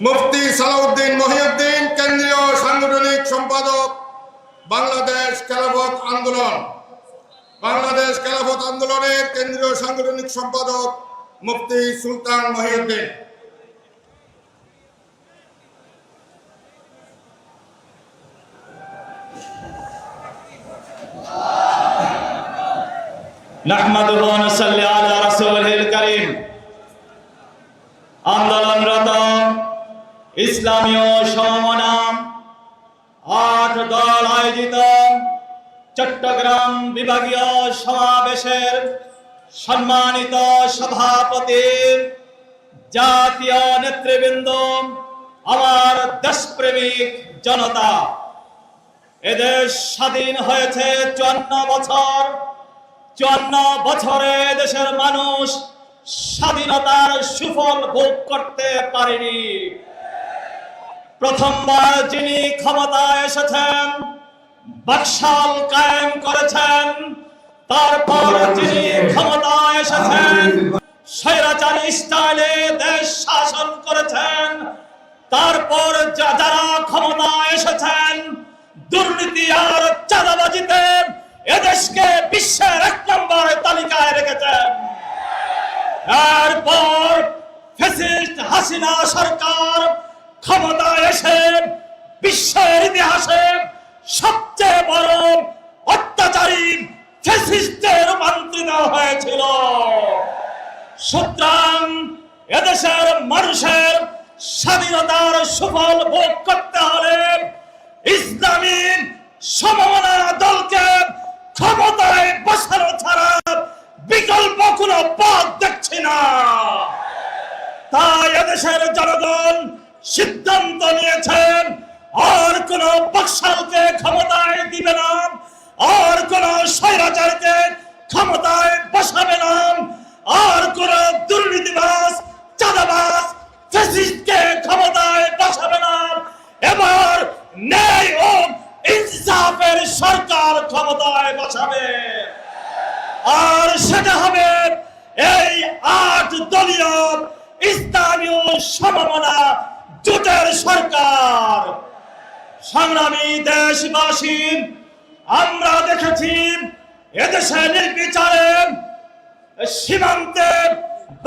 মুফতি সালাউদ্দিন মহিউদ্দিন কেন্দ্রীয় সাংগঠনিক সম্পাদক বাংলাদেশ খেলাফত আন্দোলন বাংলাদেশ খেলাফত আন্দোলনের কেন্দ্রীয় সাংগঠনিক সম্পাদক মুফতি সুলতান মহিউদ্দিন نحمده ونصلي على رسوله الكريم আন্দোলনরত ইসলামীয় সমমনা আট দল আয়োজিত চট্টগ্রাম বিভাগীয় সমাবেশের সম্মানিত সভাপতি, জাতীয় নেতৃবৃন্দ, আমার দেশপ্রেমিক জনতা। এদেশ স্বাধীন হয়েছে চুয়ান্ন বছর। চুয়ান্ন বছরে দেশের মানুষ স্বাধীনতার সুফল ভোগ করতে পারেনি। প্রথমবার যিনি ক্ষমতায় এসেছেন, বাকশাল কায়েম করেছেন। তারপর যিনি ক্ষমতায় এসেছেন, স্বৈরাচারী স্টাইলে দেশ শাসন করেছেন। তারপর যারা ক্ষমতায় এসেছেন, দুর্নীতি আর চাঁদাবাজিতে এদেশকে বিশ্বের এক নম্বর তালিকায় রেখেছেন। এরপর ফ্যাসিস্ট হাসিনা সরকার ক্ষমতায় এসে বিশ্বের ইতিহাসে সবচেয়ে বড় অত্যাচারী ফ্যাসিস্টে রূপান্তরিত হয়েছিল। সুতরাং এদেশের মানুষের স্বাধীনতার সুফল ভোগ করতে হলে ইসলামী সমমনা দলকে ক্ষমতায় বসানো ছাড়া বিকল্প কোনো পথ দেখছি না। তাই এদেশের জনগণ সিদ্ধান্ত নিয়েছেন, আর কোন বক্সালকে ক্ষমতায় দিবে না, আর কোন স্বৈরাচারকে ক্ষমতায় বসাবে না, আর কোন দুর্নীতিবাস চাঁদাবাস ফ্যাসিস্টকে ক্ষমতায় বসাবে না। এবার ন্যায় ও ইনসাফের সরকার ক্ষমতায় বসাবে। আর সেটা হবে এই আট দলীয় ইসলামীয় সমমনা জোটের সরকার। সংগ্রামী দেশবাসী, আমরা দেখেছি এদেশে নির্বিচারে সীমান্তে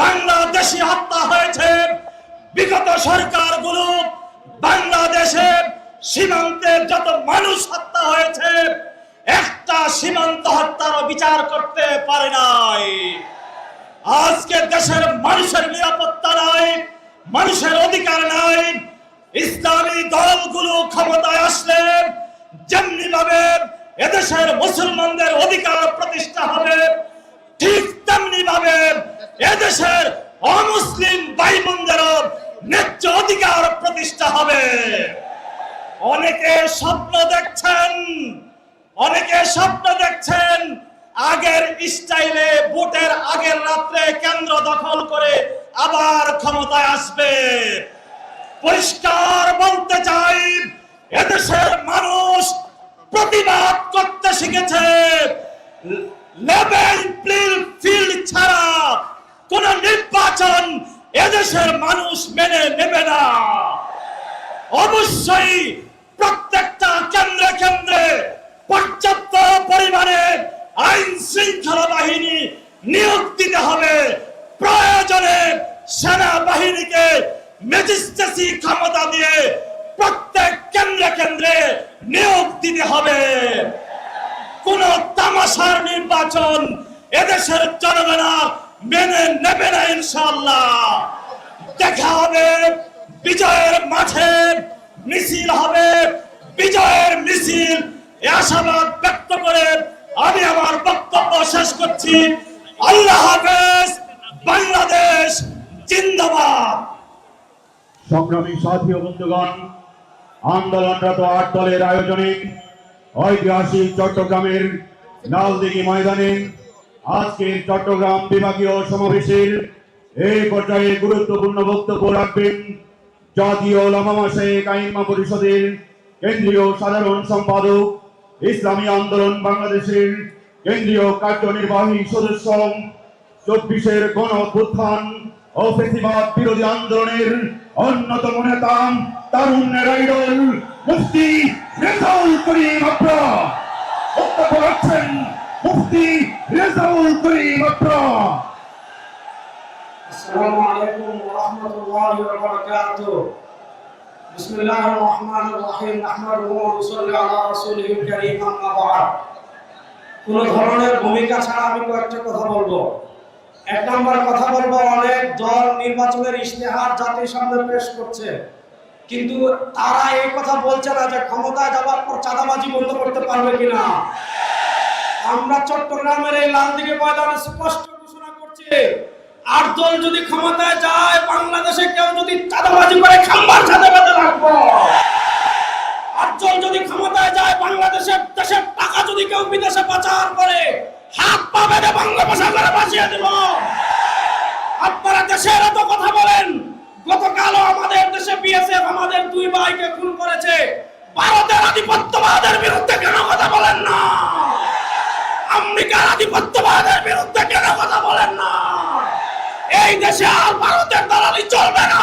বাংলাদেশি হত্যা হয়েছে। বিগত সরকারগুলো বাংলাদেশে সীমান্তে যত মানুষ হত্যা হয়েছে, একটা সীমান্ত হত্যারও বিচার করতে পারে নাই। আজকে দেশের মানুষের নিরাপত্তা নাই মানুষের অধিকার নাই। ইসলামী দলগুলো ক্ষমতায় আসলে যেমনি ভাবে এদেশের মুসলমানদের অধিকার প্রতিষ্ঠা হবে, ঠিক তেমনি ভাবে এদেশের অমুসলিম ভাই ন্যায্য অধিকার প্রতিষ্ঠা হবে। অনেকে স্বপ্ন দেখছেন, অনেকে স্বপ্ন দেখছেন আগের স্টাইলে ভোটের আগের রাত্রে কেন্দ্র দখল করে আবার ক্ষমতায় আসবে। পরিষ্কার বলতে চাই, এদেশের মানুষ প্রতিবাদ করতে শিখেছে। লেভেল ফিল্ড ছাড়া কোন নির্বাচন এদেশের মানুষ মেনে নেবে না। অবশ্যই প্রত্যেকটা কেন্দ্রে কেন্দ্রে পর্যাপ্ত পরিমাণে আইন শৃঙ্খলা বাহিনী নিয়োগ দিতে হবে। সেনাবাহিনীকে ম্যাজিস্ট্রেসি ক্ষমতা দিয়ে প্রত্যেক কেন্দ্রে কেন্দ্রে নিয়োগ দিতে হবে। কোন তামাশার নির্বাচন এদেশের জনগণা মেনে নেবে না ইনশাল্লাহ দেখা হবে বিজয়ের মাঠে, মিছিল হবে, বিজয়ের মিছিল। আশাবাদ ব্যক্ত করে আমি আমার বক্তব্য শেষ করছি। আল্লাহ হাফেজ, বাংলাদেশ সংগ্রামী সাথী ও বন্ধুগণ, আন্দোলনরত আট দলের আয়োজনে ঐতিহাসিক চট্টগ্রামের লালদিঘি ময়দানে আজকের চট্টগ্রাম বিভাগীয় সমাবেশের এই পর্যায়ে গুরুত্বপূর্ণ বক্তব্য রাখবেন জাতীয় লামামা শেখ আইনমা পরিষদের কেন্দ্রীয় সাধারণ সম্পাদক, ইসলামী আন্দোলন বাংলাদেশের কেন্দ্রীয় কার্যনির্বাহী সদস্য, চব্বিশের গণ ও ফেসিবাদ বিরোধী আন্দোলনের অন্যতম নেতা তারুণ্যের আইডল মুফতি রেজাউল করিম আপ্রা বক্তব্য রাখছেন মুফতি রেজাউল করিম আপ্রা السلام عليكم ورحمة الله وبركاته بسم الله الرحمن الرحيم نحمده ونصلي على رسوله الكريم أما بعد কোন ধরনের ভূমিকা ছাড়া আমি কয়েকটা কথা বলবো এক নম্বর কথা বলব, অনেক দল নির্বাচনের ইশতেহার জাতির সামনে পেশ করছে। কিন্তু তারা এই কথা বলছে না যে ক্ষমতায় পর চাঁদাবাজি বন্ধ করতে পারবে কিনা। আমরা চট্টগ্রামের এই ময়দানে স্পষ্ট ঘোষণা করছি, আট দল যদি ক্ষমতায় যায়, বাংলাদেশে কেউ যদি চাঁদাবাজি করে খাম্বার সাথে বেঁধে রাখব। দল যদি ক্ষমতায় যায়, বাংলাদেশের দেশের টাকা যদি কেউ বিদেশে পাচার করে, হাত পা বেঁধে বাংলা ভাষা করে বাঁচিয়ে দেব। আপনারা দেশের এত কথা বলেন। গতকালও আমাদের দেশে বিএসএফ আমাদের দুই ভাইকে খুন করেছে। ভারতের আধিপত্যবাদের বিরুদ্ধে কেন কথা বলেন না? আমেরিকার আধিপত্যবাদের বিরুদ্ধে কেন কথা বলেন না? এই দেশে আর ভারতের দালালি চলবে না।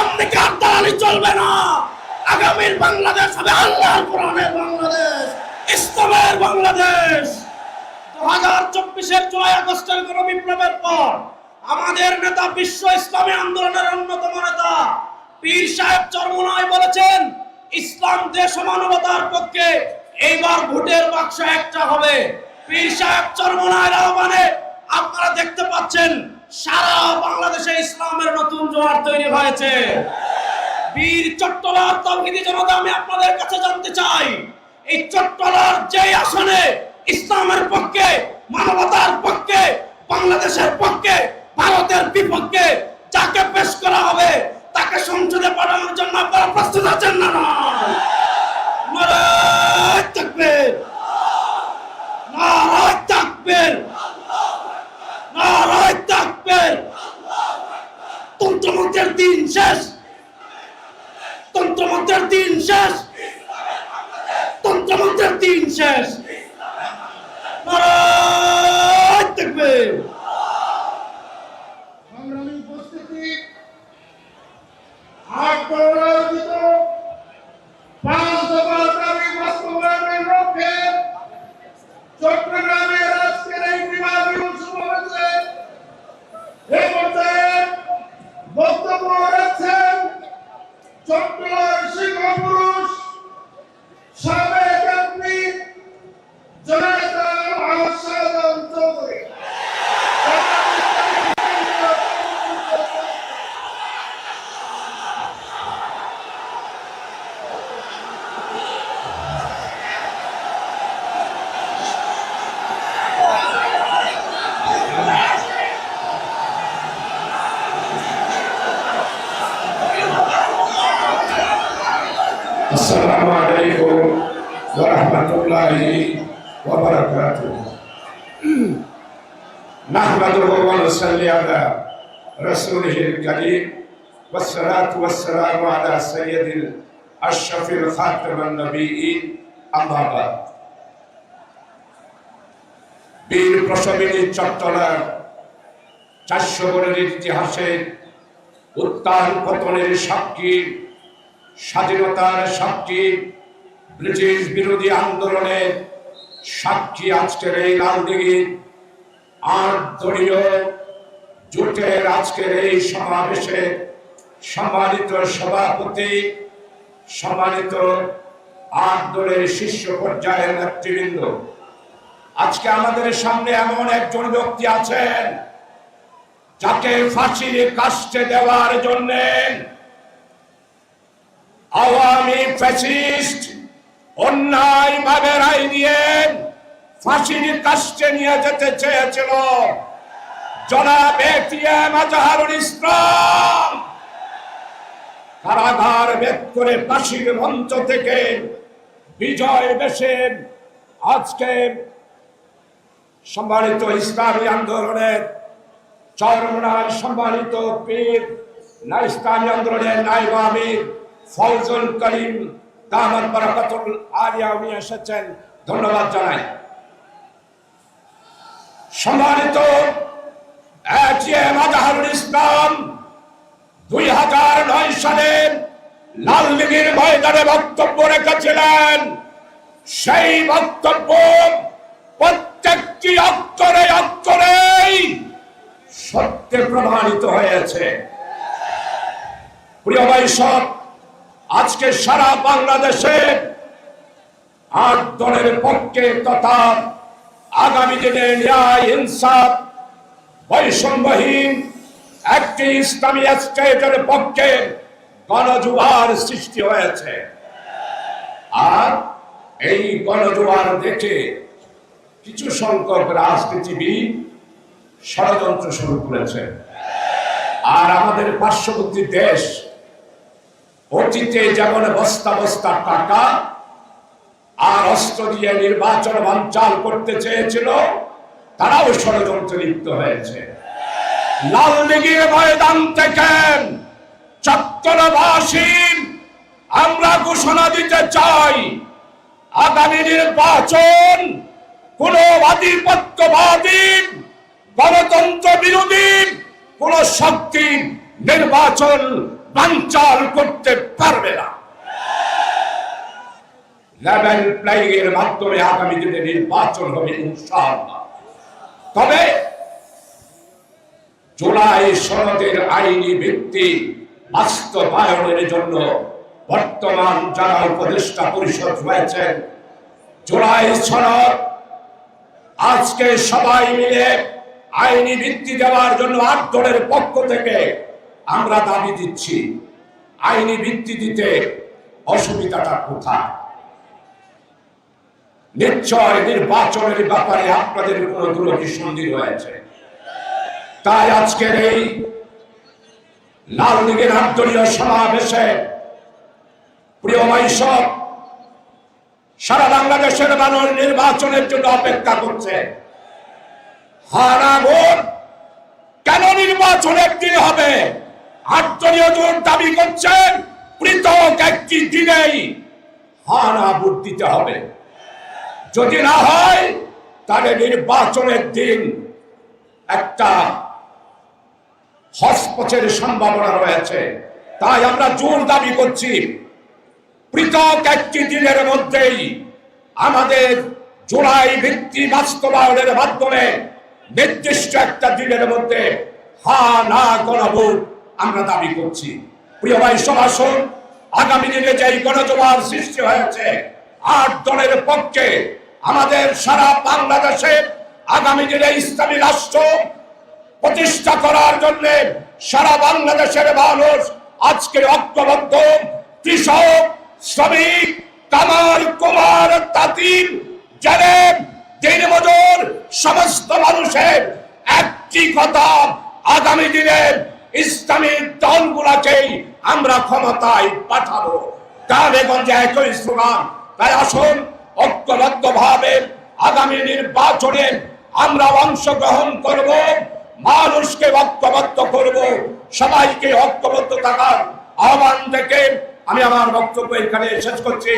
আমেরিকার দালালি চলবে না। আগামীর বাংলাদেশ হবে আল্লাহর কোরআনের বাংলাদেশ, ইসলামের বাংলাদেশ। দু হাজার চব্বিশের জুলাই আগস্টের গণ বিপ্লবের পর আমাদের নেতা বিশ্ব ইসলামী আন্দোলনের অন্যতম নেতা। পীর সাহেব চরমনায় বলেছেন, ইসলাম দেশ ও মানবতার পক্ষে এইবার ভোটের বাক্স একটা হবে। পীর সাহেব চরমনায়ের আহ্বানে আপনারা দেখতে পাচ্ছেন, সারা বাংলাদেশে ইসলামের নতুন জোয়ার তৈরি হয়েছে। বীর চট্টলার তৌহিদি জনতা, আমি আপনাদের কাছে জানতে চাই, এই চট্টলার যে আসনে ইসলামের পক্ষে, মানবতার পক্ষে, বাংলাদেশের পক্ষে ভারতের বিপক্ষে যাকে পেশ করা হবে, তাকে সংসদে পাঠানোর জন্য আপনারা প্রস্তুত আছেন না? নারায় তন্ত্রমন্ত্রের তন্ত্রমন্ত্রের তন্ত্রমন্ত্রের সংগ্রামী উপস্থিতি আট দলের আয়োজিত পাঁচ দফা দাবি বাস্তবায়নের লক্ষ্যে চট্টগ্রামের আজকের এই বিভাগীয় সমাবেশে এ পর্যায়ে বক্তব্য রাখছেন চট্টগ্রাম শিক্ষা শফির খাতামান নবীন আম্মাবাদ বীর প্রসবিনী ইতিহাসে উত্তাল পতনের সাক্ষী, স্বাধীনতার সাক্ষী, ব্রিটিশ বিরোধী আন্দোলনে সাক্ষী আজকের এই লালদিঘি। আট দলীয় জোটের আজকের এই সমাবেশে সম্মানিত সভাপতি সম্মানিত আট দলের শীর্ষ পর্যায়ের নেতৃবৃন্দ, আজকে আমাদের সামনে এমন একজন ব্যক্তি আছেন যাকে ফাঁসির কাস্টে দেওয়ার জন্যে আওয়ামী ফ্যাসিস্ট অন্যায় ভাবে রায় দিয়ে ফাঁসির কাস্টে নিয়ে যেতে চেয়েছিল। জনাব এটিএম আজহারুল ইসলাম। কারাগার ভেদ করে ফাঁসির মঞ্চ থেকে বিজয় বেশে আজকে সম্মানিত ইসলামী আন্দোলনের চরমনার সম্মানিত পীর না ইসলামী আন্দোলনের নাইব আমির ফৌজুল করিম দামান বরকতুল আলিয়া উনি এসেছেন, ধন্যবাদ জানাই। সম্মানিত এজিএম আজহারুল ইসলাম দুই হাজার নয় সালে লালদিঘির ময়দানে বক্তব্য রেখেছিলেন। সেই বক্তব্য প্রত্যেকটি অক্ষরে অক্ষরেই সত্যে প্রমাণিত হয়েছে। প্রিয় ভাই আজকে সারা বাংলাদেশে আট দলের পক্ষে তথা আগামী দিনে ন্যায়, ইনসাফ, বৈষম্যহীন একটি ইসলামী স্টেটের পক্ষে গণজুয়ার সৃষ্টি হয়েছে। আর এই গণজুয়ার দেখে কিছু সংখ্যক রাজনীতিবিদ ষড়যন্ত্র শুরু করেছে। আর আমাদের পার্শ্ববর্তী দেশ অতীতে যেমন বস্তা বস্তা টাকা আর অস্ত্র দিয়ে নির্বাচন বানচাল করতে চেয়েছিল, তারাও ষড়যন্ত্রে লিপ্ত হয়েছে। লালদিঘির ময়দান থেকে চত্বরবাসী আমরা ঘোষণা দিতে চাই, আগামী নির্বাচন কোন আধিপত্যবাদী, গণতন্ত্র বিরোধী, কোন শক্তি নির্বাচন বাঞ্চাল করতে পারবে না। লেভেল প্লেইং এর মাধ্যমে আগামী দিনে নির্বাচন হবে ইনশাআল্লাহ। তবে জুলাই সনদের আইনি ভিত্তি বাস্তবায়নের জন্য বর্তমান যারা উপদেষ্টা পরিষদ রয়েছেন, জুলাই সনদ, আজকে সবাই মিলে আইনি ভিত্তি দেওয়ার জন্য আট দলের পক্ষ থেকে আমরা দাবি দিচ্ছি, আইনি ভিত্তি দিতে অসুবিধাটা কোথায়? নিশ্চয় নির্বাচনের ব্যাপারে আপনাদের কোন দুরকি সন্ধি রয়েছে? তাই আজকের এই লাল লীগের আন্তরীয় সমাবেশে প্রিয় মাইসব সারা বাংলাদেশের মানুষ নির্বাচনের জন্য অপেক্ষা করছে। হারা ভোট কেন নির্বাচন একদিন হবে? আন্তরীয় জোট দাবি করছেন পৃথক একটি দিনেই হারা ভোট দিতে হবে। যদি না হয়, তাহলে নির্বাচনের দিন একটা হস্তপথের সম্ভাবনা রয়েছে। তাই আমরা জোর দাবি করছি, পৃথক একটি দিনের মধ্যেই আমাদের জোড়াই ভিত্তি বাস্তবায়নের মাধ্যমে নির্দিষ্ট একটা দিনের মধ্যে হা না গণব আমরা দাবি করছি। প্রিয় ভাই সভাসন আগামী দিনে যেই গণজমার সৃষ্টি হয়েছে, আট দলের পক্ষে আমাদের সারা বাংলাদেশে আগামী দিনে ইসলামী রাষ্ট্র প্রতিষ্ঠা করার জন্য সারা বাংলাদেশের মানুষ আজকে ঐক্যবদ্ধ কৃষক, শ্রমিক, কামার, কুমার, তাঁতির জেলেব দিনমজুর সমস্ত মানুষের একটি কথা আগামী দিনে ইসলামী দলগুলাকেই আমরা ক্ষমতায় পাঠাবো। গ্রামেগঞ্জে একই স্লোগান। তাই আসুন ঐক্যবদ্ধ ভাবে আগামী নির্বাচনে আমরা অংশগ্রহণ করব। মানুষকে ঐক্যবদ্ধ করব, সবাইকে ঐক্যবদ্ধ থাকার আহ্বান থেকে আমি আমার বক্তব্য এখানে শেষ করছি।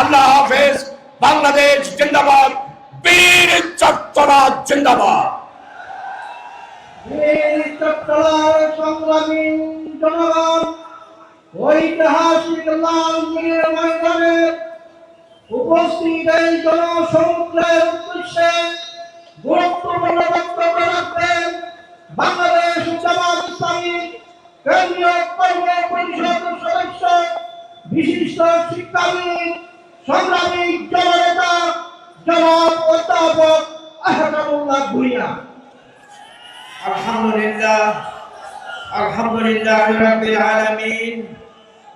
আল্লাহ হাফেজ, বাংলাদেশ জিন্দাবাদ, বীর চট্টরা জিন্দাবাদ। উপস্থিত বাংলাদেশ জামাত ইসলামী কেন্দ্রীয় কর্ম পরিষদ সদস্য বিশিষ্ট শিক্ষাবিদ সংগ্রামী জননেতা জনাব অধ্যাপক আহকামুল্লাহ ভুইয়া الحمد لله الحمد لله رب العالمين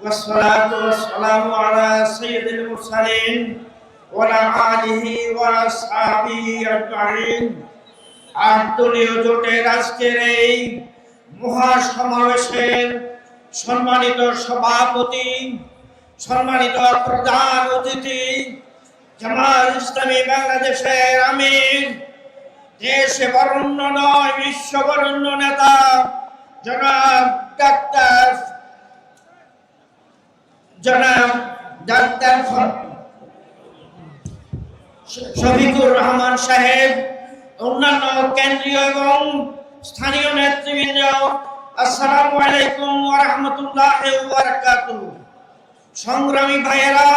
والصلاة والسلام على سيد المرسلين وعلى آله وأصحابه أجمعين আন্তর্ীয় জোটের আজকের এই মহাসমাবেশের সম্মানিত সভাপতি, সম্মানিত প্রধান অতিথি জামাল ইসলামী বাংলাদেশের আমির, দেশে বরণ্য নয়, বিশ্ব বরণ্য নেতা, জনাব ডাক্তার জনাব ডাক্তার শফিকুর রহমান সাহেব অন্যান্য কেন্দ্রীয় এবং স্থানীয় নেতৃবৃন্দ, আসসালামু আলাইকুম রাহমাতুল্লাহি সংগ্রামী ভাইয়েরা,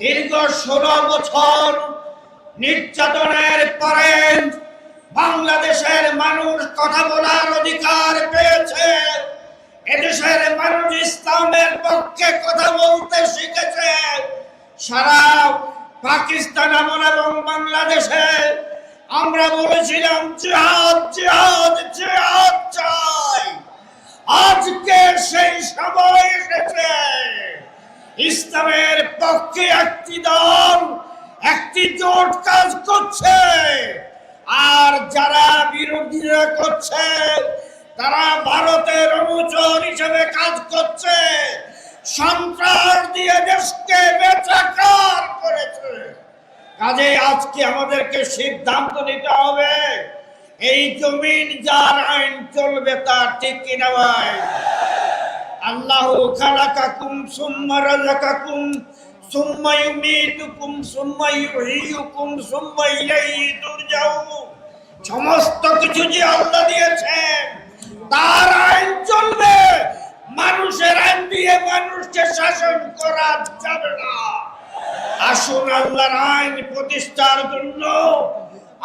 দীর্ঘ ষোলো বছর নির্যাতনের পরে বাংলাদেশের মানুষ কথা বলার অধিকার পেয়েছে। এদেশের মানুষ ইসলামের পক্ষে কথা বলতে শিখেছে। সারা পাকিস্তান আমল এবং বাংলাদেশে আমরা বলেছিলাম জিহাদ জিহাদ জিহাদ চাই। আজকে সেই সময় এসেছে। ইসলামের পক্ষে একটি দল, একটি জোট কাজ করছে। আর যারা বিরোধীরা করছে, তারা ভারতের অনুচর হিসেবে কাজ করছে। সন্ত্রাস দিয়ে দেশকে বেচাকার করেছে। কাজে আজকে আমাদেরকে সিদ্ধান্ত নিতে হবে, এই জমিন যার আইন চলবে তার ঠিক কিনা ভাই? আল্লাহ খালাকাকুম সুম্মা রাযাকাকুম, সুম্মা ইউমীতুকুম, সুম্মা ইউহয়িকুম, সুম্মা ইলাইহি তুরজাউন। সমস্ত কিছু যে আল্লাহ দিয়েছেন, তার আইন চলবে। মানুষের আইন দিয়ে মানুষকে শাসন করা যাবে না। আসুন আল্লাহর আইন প্রতিষ্ঠার জন্য।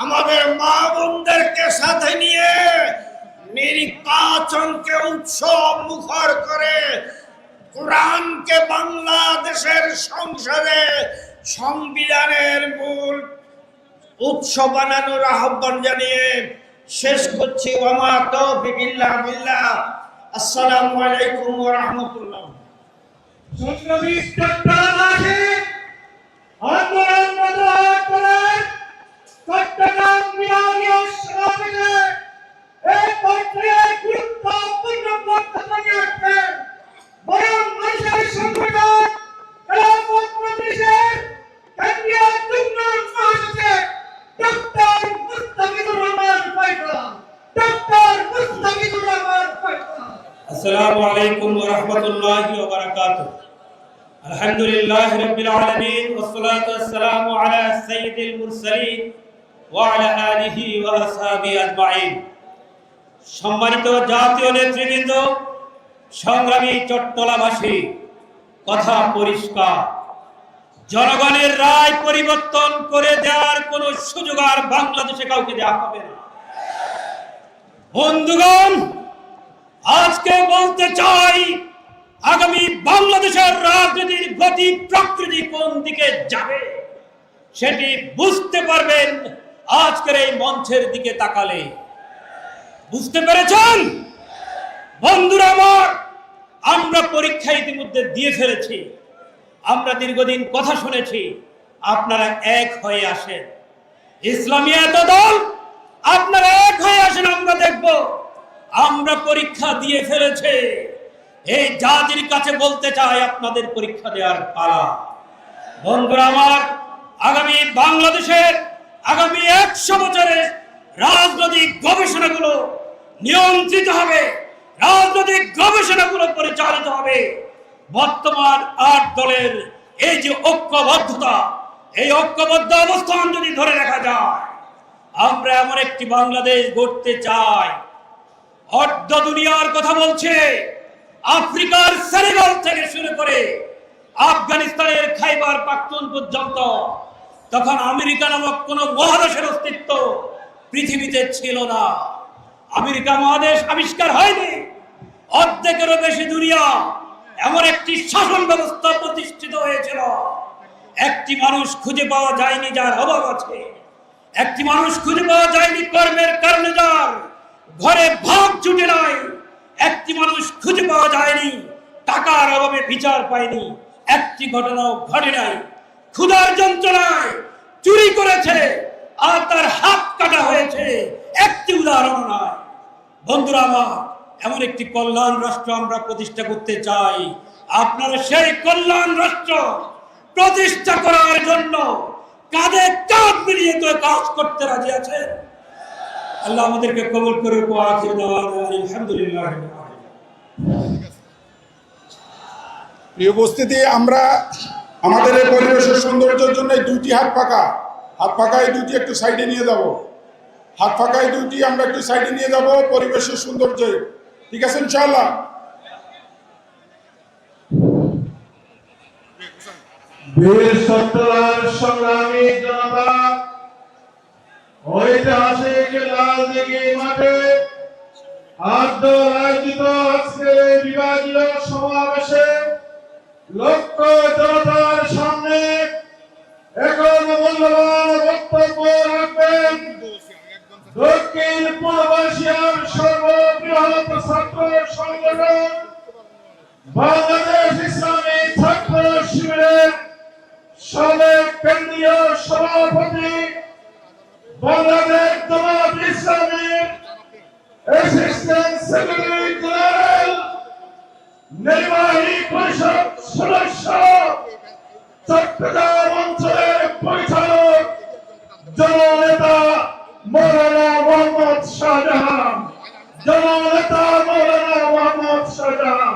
আমাদের মা বোনদেরকে সাথে নিয়ে নির্বাচনকে উৎসব মুখর করে কোরআনকে বাংলাদেশের সংসদে সংবিধানের মূল উৎসব বানানোর আহ্বান জানিয়ে শেষ করছি। ওমা তৌফিক ইল্লা বিল্লাহ। আসসালামু আলাইকুম ওয়া রাহমাতুল্লাহ। আন্দোলন করে চট্টগ্রাম বিভাগীয় সমাবেশে এই প্রক্রিয়ায় গুরুত্বপূর্ণ বক্তব্য রাখবেন বরং মানুষের সংগঠন এবং প্রদেশের কেন্দ্রীয় যুগ্ম মহাসচিব ডক্টর মুস্তাফিজুর রহমান ফয়সাল ডক্টর মুস্তাফিজুর রহমান ফয়সাল আসসালামু আলাইকুম ওয়া রাহমাতুল্লাহি ওয়া বারাকাতুহু। আলহামদুলিল্লাহি রাব্বিল আলামিন। والصلاة والسلام على سيد المرسلين وعلى آله وأصحابه أجمعين সম্মানিত জাতীয় নেতৃবৃন্দ সংগ্রামী চট্টলাবাসী কথা পরিষ্কার জনগণের রায় পরিবর্তন করে দেওয়ার কোন সুযোগ আর বাংলাদেশে কাউকে দেওয়া হবে না বন্ধুগণ আজকে বলতে চাই আগামী বাংলাদেশের রাজনীতির গতি প্রকৃতি কোন দিকে যাবে, সেটি বুঝতে পারবেন আজকের এই মঞ্চের দিকে তাকালে। বুঝতে পেরেছেন? বন্ধুরা আমার, আমরা পরীক্ষা ইতিমধ্যে দিয়ে ফেলেছি। আমরা দীর্ঘদিন কথা শুনেছি, আপনারা এক হয়ে আসেন। ইসলামী এত দল, আপনারা এক হয়ে আসেন, আমরা দেখব। আমরা পরীক্ষা দিয়ে ফেলেছে। এই জাতির কাছে বলতে চাই আপনাদের পরীক্ষা দেওয়ার পালা। বন্ধুরা আমার, আগামী বাংলাদেশের আগামী একশো বছরে রাজনৈতিক গবেষণাগুলো নিয়ন্ত্রিত হবে, রাজনৈতিক গবেষণাগুলো পরিচালিত হবে। বর্তমান আট দলের এই যে ঐক্যবদ্ধতা, এই ঐক্যবদ্ধ অবস্থান যদি ধরে রাখা যায়, আমরা এমন একটি বাংলাদেশ গড়তে চাই। অর্ধ দুনিয়ার কথা বলছে। আফ্রিকার সেনেগাল থেকে শুরু করে আফগানিস্তানের খাইবার পাখতুন পর্যন্ত তখন আমেরিকা নামক কোন মহাদেশের অস্তিত্ব পৃথিবীতে ছিল না। আমেরিকা মহাদেশ আবিষ্কার হয়নি। অর্ধেকেরও বেশি দুনিয়া এমন একটি শাসন ব্যবস্থা প্রতিষ্ঠিত হয়েছিল। একটি মানুষ খুঁজে পাওয়া যায়নি যার অভাব আছে। একটি মানুষ খুঁজে পাওয়া যায়নি কর্মের কারণে যার। ঘরে ভাগ জুটে নাই। একটি মানুষ খুঁজে পাওয়া যায়নি, টাকার অভাবে বিচার পায়নি। একটি ঘটনাও ঘটে নাই, ক্ষুধার যন্ত্রণায় চুরি করেছে আর তার হাত কাটা হয়েছে। একটি উদাহরণ নয় বন্ধুরা আমার, এমন একটি কল্যাণ রাষ্ট্র আমরা প্রতিষ্ঠা করতে চাই। আপনারা সেই কল্যাণ রাষ্ট্র প্রতিষ্ঠা করার জন্য কাঁধে কাঁধ মিলিয়ে তো কাজ করতে রাজি আছেন? আল্লাহ আমাদেরকে কবুল করে আলহামদুলিল্লাহ প্রিয় উপস্থিতি আমরা আমাদের এই পরিবেশের সৌন্দর্যের জন্য এই দুইটি হাত পাকা। হাত পাকা এই দুইটি একটু সাইডে নিয়ে যাব। হাত ফাঁকায় দুইটি আমরা একটু সাইডে নিয়ে যাব পরিবেশের সৌন্দর্যে। ঠিক আছে ইনশাআল্লাহ? বীর সংগ্রামী জনতা ঐতিহাসিক আজকে মাঠে আদ্য আয়োজিত আজকের এই বিভাগীয় সমাবেশে লক্ষ জনতার সামনে এখন মূল্যবান বক্তব্য রাখবেন। দক্ষিণ পূর্ব এশিয়ার সর্ববৃহৎ ছাত্র সভাপতি Bangladesh Islamic Assistant Secretary General নির্বাহী পরিষদ সদস্য চট্টগ্রাম অঞ্চলের পরিচালক জননেতা মৌলানা মোহাম্মদ শাহজাহান জননেতা মৌলানা মোহাম্মদ শাহজাহান